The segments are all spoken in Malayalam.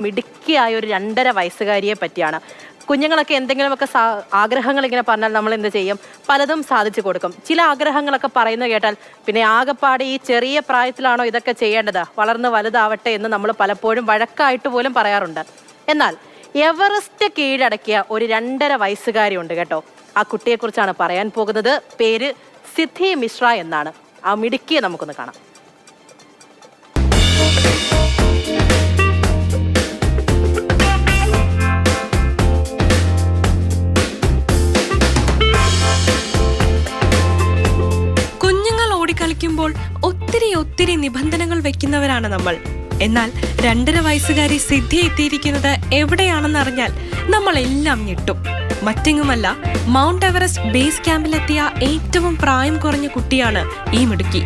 മിടുക്കിയായ ഒരു രണ്ടര വയസ്സുകാരിയെ പറ്റിയാണ്. കുഞ്ഞുങ്ങളൊക്കെ എന്തെങ്കിലുമൊക്കെ സാ- ആഗ്രഹങ്ങൾ ഇങ്ങനെ പറഞ്ഞാൽ നമ്മൾ എന്ത് ചെയ്യും? പലതും സാധിച്ചു കൊടുക്കും. ചില ആഗ്രഹങ്ങളൊക്കെ പറയുന്നത് കേട്ടാൽ പിന്നെ ആകെപ്പാടെ ഈ ചെറിയ പ്രായത്തിലാണോ ഇതൊക്കെ ചെയ്യേണ്ടത്? വളർന്ന് വലുതാവട്ടെ എന്ന് നമ്മൾ പലപ്പോഴും വഴക്കായിട്ട് പോലും പറയാറുണ്ട്. എന്നാൽ എവറസ്റ്റ് കീഴടക്കിയ ഒരു രണ്ടര വയസ്സുകാരി ഉണ്ട് കേട്ടോ. ആ കുട്ടിയെക്കുറിച്ചാണ് പറയാൻ പോകുന്നത്. പേര് സിദ്ധി മിശ്ര എന്നാണ്. ആ മിടുക്കിയെ നമുക്കൊന്ന് കാണാം. ഓടിക്കളിക്കുമ്പോൾ ഒത്തിരി ഒത്തിരി നിബന്ധനകൾ വെക്കുന്നവരാണ് നമ്മൾ എന്നാൽ രണ്ടര വയസ്സുകാരി സിദ്ധി എത്തിയിരിക്കുന്നത് എവിടെയാണെന്നറിഞ്ഞാൽ നമ്മൾ എല്ലാം ഞെട്ടും മറ്റെങ്ങുമല്ല മൗണ്ട് എവറസ്റ്റ് ബേസ് ക്യാമ്പിലെത്തിയ ഏറ്റവും പ്രായം കുറഞ്ഞ കുട്ടിയാണ് ഈ മിടുക്കി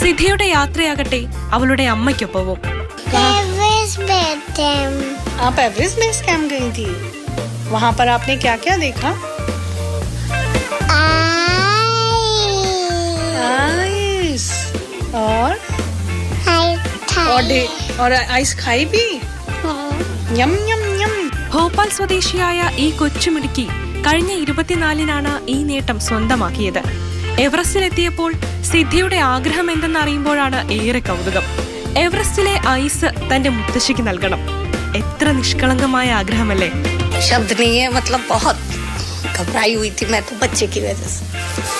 സിദ്ധിയുടെ യാത്രയാകട്ടെ അവളുടെ അമ്മയ്ക്കൊപ്പവും एवरेस्ट बैठे आप एवरेस्ट बेस कैंप गई थी वहां पर आपने क्या क्या देखा आइस और और डे और आइस खाई भी यम यम यम ഭോപ്പാൽ സ്വദേശിയായ ഈ കൊച്ചുമിടുക്കി കഴിഞ്ഞ ഇരുപത്തിനാലിനാണ് ഈ നേട്ടം സ്വന്തമാക്കിയത് എവറസ്റ്റിലെത്തിയപ്പോൾ സിദ്ധിയുടെ ആഗ്രഹം എന്തെന്നറിയുമ്പോഴാണ് ഏറെ കൗതുകം എവറസ്റ്റിലെ ഐസ് തന്റെ മുത്തശ്ശിക്ക് നൽകണം എത്ര നിഷ്കളങ്കമായ ആഗ്രഹമല്ലേ शब्द नहीं है मतलब बहुत घबराई हुई थी मैं तो बच्चे की वजह से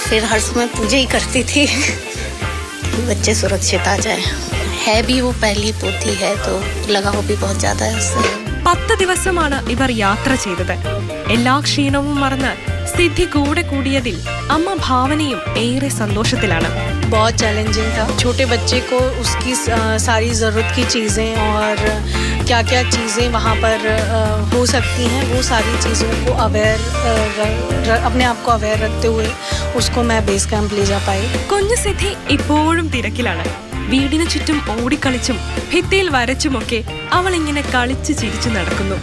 फिर हर समय पूजा ही करती थी कि बच्चे सुरक्षित आ जाए है भी वो पहली पोती है तो लगाव भी बहुत ज्यादा है उससे പത്ത് ദിവസമാണ് ഇവർ യാത്ര ചെയ്തത് എല്ലാ ക്ഷീണവും മറന്ന് സിദ്ധി കൂടെ കൂടിയതിൽ അമ്മ ഭാവനയും ഏറെ സന്തോഷത്തിലാണ് बहुत चैलेंजिंग था छोटे बच्चे को उसकी अ, सारी ज़रूरत की चीज़ें और क्या क्या चीज़ें वहाँ पर अ, हो सकती हैं वो सारी चीज़ों को अवेयर अपने आप को अवेयर रखते हुए उसको मैं बेस कैंप ले जा पाई കുഞ്ഞു സിദ്ധി ഇപ്പോഴും തിരക്കിലാണ് വീടിനു ചുറ്റും ഓടിക്കളിച്ചും ഭിത്തിയിൽ വരച്ചുമൊക്കെ അവൾ ഇങ്ങനെ കളിച്ചു ചിരിച്ചു നടക്കുന്നു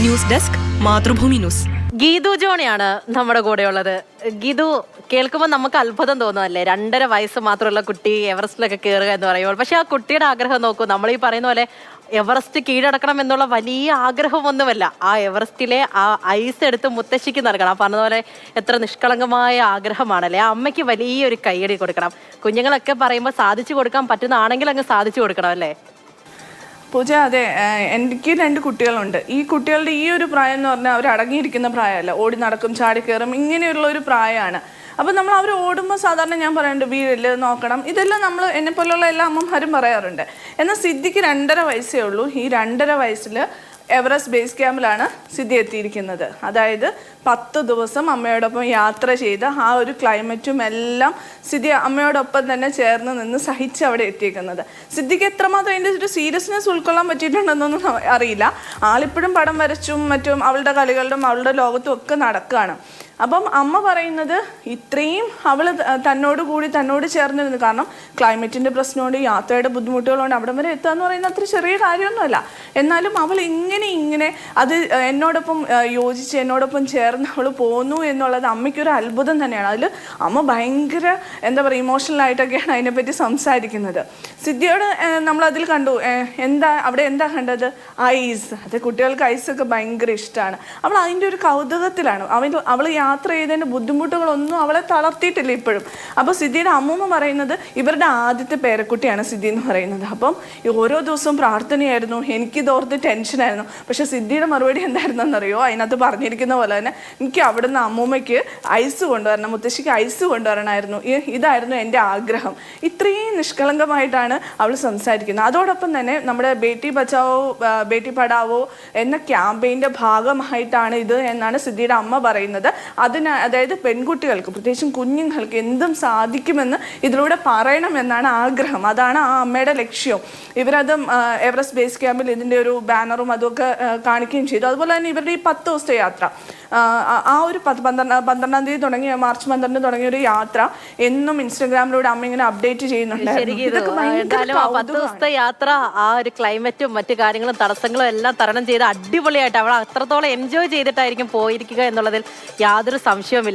news desk Mathrubhumi news Geethu ജോണിയാണ് നമ്മുടെ കൂടെ ഉള്ളത് ഗീതു കേൾക്കുമ്പോൾ നമുക്ക് അത്ഭുതം തോന്നുമല്ലേ രണ്ടര വയസ്സ് മാത്രമുള്ള കുട്ടി എവറസ്റ്റിലൊക്കെ കയറുക എന്ന് പറയുമ്പോൾ. പക്ഷെ ആ കുട്ടിയുടെ ആഗ്രഹം നോക്കൂ. നമ്മൾ ഈ പറയുന്ന പോലെ എവറസ്റ്റ് കീഴടക്കണം എന്നുള്ള വലിയ ആഗ്രഹമൊന്നുമല്ല. ആ എവറസ്റ്റിലെ ആ ഐസ് എടുത്ത് മുത്തശ്ശിക്ക് നൽകണം. ആ പറഞ്ഞതുപോലെ എത്ര നിഷ്കളങ്കമായ ആഗ്രഹമാണല്ലേ? ആ അമ്മയ്ക്ക് വലിയൊരു കൈയടി കൊടുക്കണം. കുഞ്ഞുങ്ങളൊക്കെ പറയുമ്പോൾ സാധിച്ചു കൊടുക്കാൻ പറ്റുന്നതാണെങ്കിൽ അങ്ങ് സാധിച്ചു കൊടുക്കണം അല്ലേ? പൂജ അതെ എനിക്ക് രണ്ട് കുട്ടികളുണ്ട്. ഈ കുട്ടികളുടെ ഈ ഒരു പ്രായം എന്ന് പറഞ്ഞാൽ അവർ അടങ്ങിയിരിക്കുന്ന പ്രായമല്ല. ഓടി നടക്കും ചാടി കയറും ഇങ്ങനെയുള്ള ഒരു പ്രായമാണ് അപ്പം നമ്മൾ അവർ ഓടുമ്പോൾ സാധാരണ ഞാൻ പറയുന്നുണ്ട് വീഴൽ നോക്കണം. ഇതെല്ലാം നമ്മൾ എന്നെ പോലുള്ള എല്ലാ അമ്മമാരും പറയാറുണ്ട്. എന്നാൽ സിദ്ധിക്ക് രണ്ടര വയസ്സേ ഉള്ളൂ. ഈ രണ്ടര വയസ്സിൽ എവറസ്റ്റ് ബേസ് ക്യാമ്പിലാണ് സിദ്ധി എത്തിയിരിക്കുന്നത്. അതായത് പത്ത് ദിവസം അമ്മയോടൊപ്പം യാത്ര ചെയ്ത് ആ ഒരു ക്ലൈമറ്റും എല്ലാം സിദ്ധി അമ്മയോടൊപ്പം തന്നെ ചേർന്ന് നിന്ന് സഹിച്ച് അവിടെ എത്തിയിരിക്കുന്നത് സിദ്ധിക്ക് എത്രമാത്രം അതിന്റെ ഒരു സീരിയസ്നെസ് ഉൾക്കൊള്ളാൻ പറ്റിയിട്ടുണ്ടെന്നൊന്നും അറിയില്ല. ആളിപ്പോഴും പടം വരച്ചും മറ്റും അവളുടെ കളികളിലും അവളുടെ ലോകത്തും ഒക്കെ നടക്കുകയാണ് അപ്പം അമ്മ പറയുന്നത് ഇത്രയും അവൾ തന്നോട് കൂടി തന്നോട് ചേർന്നിരുന്നു കാരണം ക്ലൈമറ്റിന്റെ പ്രശ്നമുണ്ട് യാത്രയുടെ ബുദ്ധിമുട്ടുകളുണ്ട് അവിടം വരെ എത്തുക എന്ന് പറയുന്നത് അത്ര ചെറിയ കാര്യമൊന്നുമല്ല. എന്നാലും അവൾ ഇങ്ങനെ ഇങ്ങനെ അത് എന്നോടൊപ്പം യോജിച്ച് എന്നോടൊപ്പം ചേർന്ന് അവൾ പോന്നു എന്നുള്ളത് അമ്മയ്ക്കൊരു അത്ഭുതം തന്നെയാണ്. അതിൽ അമ്മ ഭയങ്കര എന്താ പറയുക ഇമോഷണൽ ആയിട്ടൊക്കെയാണ് അതിനെപ്പറ്റി സംസാരിക്കുന്നത്. സിദ്ധിയോട് നമ്മൾ അതിൽ കണ്ടു എന്താ അവിടെ എന്താ കണ്ടത്? ഐസ്. അത് കുട്ടികൾക്ക് ഐസൊക്കെ ഭയങ്കര ഇഷ്ടമാണ് അവൾ അതിന്റെ ഒരു കൗതുകത്തിലാണ്. അവൻ അവൾ യാത്ര ചെയ്തതിന്റെ ബുദ്ധിമുട്ടുകളൊന്നും അവളെ തളർത്തിയിട്ടില്ല ഇപ്പോഴും. അപ്പോൾ സിദ്ധിയുടെ അമ്മൂമ്മ പറയുന്നത് ഇവരുടെ ആദ്യത്തെ പേരക്കുട്ടിയാണ് സിദ്ധി എന്ന് പറയുന്നത്. അപ്പം ഓരോ ദിവസവും പ്രാർത്ഥനയായിരുന്നു. എനിക്ക് എനിക്കിതോർത്ത് ടെൻഷനായിരുന്നു. പക്ഷെ സിദ്ധിയുടെ മറുപടി എന്തായിരുന്നെന്നറിയോ? അതിനകത്ത് പറഞ്ഞിരിക്കുന്ന പോലെ തന്നെ എനിക്ക് അവിടുന്ന് അമ്മൂമ്മയ്ക്ക് ഐസ് കൊണ്ടുവരണം മുത്തശ്ശിക്ക് ഐസ് കൊണ്ടുവരണമായിരുന്നു. ഇതായിരുന്നു എന്റെ ആഗ്രഹം. ഇത്രയും നിഷ്കളങ്കമായിട്ടാണ് അവൾ സംസാരിക്കുന്നത്. അതോടൊപ്പം തന്നെ നമ്മുടെ ബേട്ടി ബച്ചാവോ ബേട്ടി പഠാവോ എന്ന ക്യാമ്പയിന്റെ ഭാഗമായിട്ടാണ് ഇത് എന്നാണ് സിദ്ധിയുടെ അമ്മ പറയുന്നത്. അതിന് അതായത് പെൺകുട്ടികൾക്ക് പ്രത്യേകിച്ചും കുഞ്ഞുങ്ങൾക്ക് എന്തും സാധിക്കുമെന്ന് ഇതിലൂടെ പറയണമെന്നാണ് ആഗ്രഹം. അതാണ് ആ അമ്മയുടെ ലക്ഷ്യം. ഇവരത് എവറസ്റ്റ് ബേസ് ക്യാമ്പിൽ ഇതിന്റെ ഒരു ബാനറും അതുമൊക്കെ ആ, കാണിക്കുകയും ചെയ്തു. അതുപോലെ തന്നെ ഇവരുടെ ഈ പത്ത് ദിവസത്തെ യാത്ര ആ, ഒരു പത്ത് പന്ത്രണ്ട് പന്ത്രണ്ടാം തീയതി തുടങ്ങിയ മാർച്ച് പന്ത്രണ്ട് തുടങ്ങിയ ഒരു യാത്ര എന്നും ഇൻസ്റ്റഗ്രാമിലൂടെ അമ്മ ഇങ്ങനെ അപ്ഡേറ്റ് ചെയ്യുന്നുണ്ട്. ദിവസത്തെ യാത്ര ആ ഒരു ക്ലൈമറ്റും മറ്റു കാര്യങ്ങളും തടസ്സങ്ങളും എല്ലാം തരണം ചെയ്ത് അടിപൊളിയായിട്ട് അവൾ അത്രത്തോളം എൻജോയ് ചെയ്തിട്ടായിരിക്കും പോയിരിക്കുക എന്നുള്ളതിൽ യാതൊരു സംശയവുമില്ല.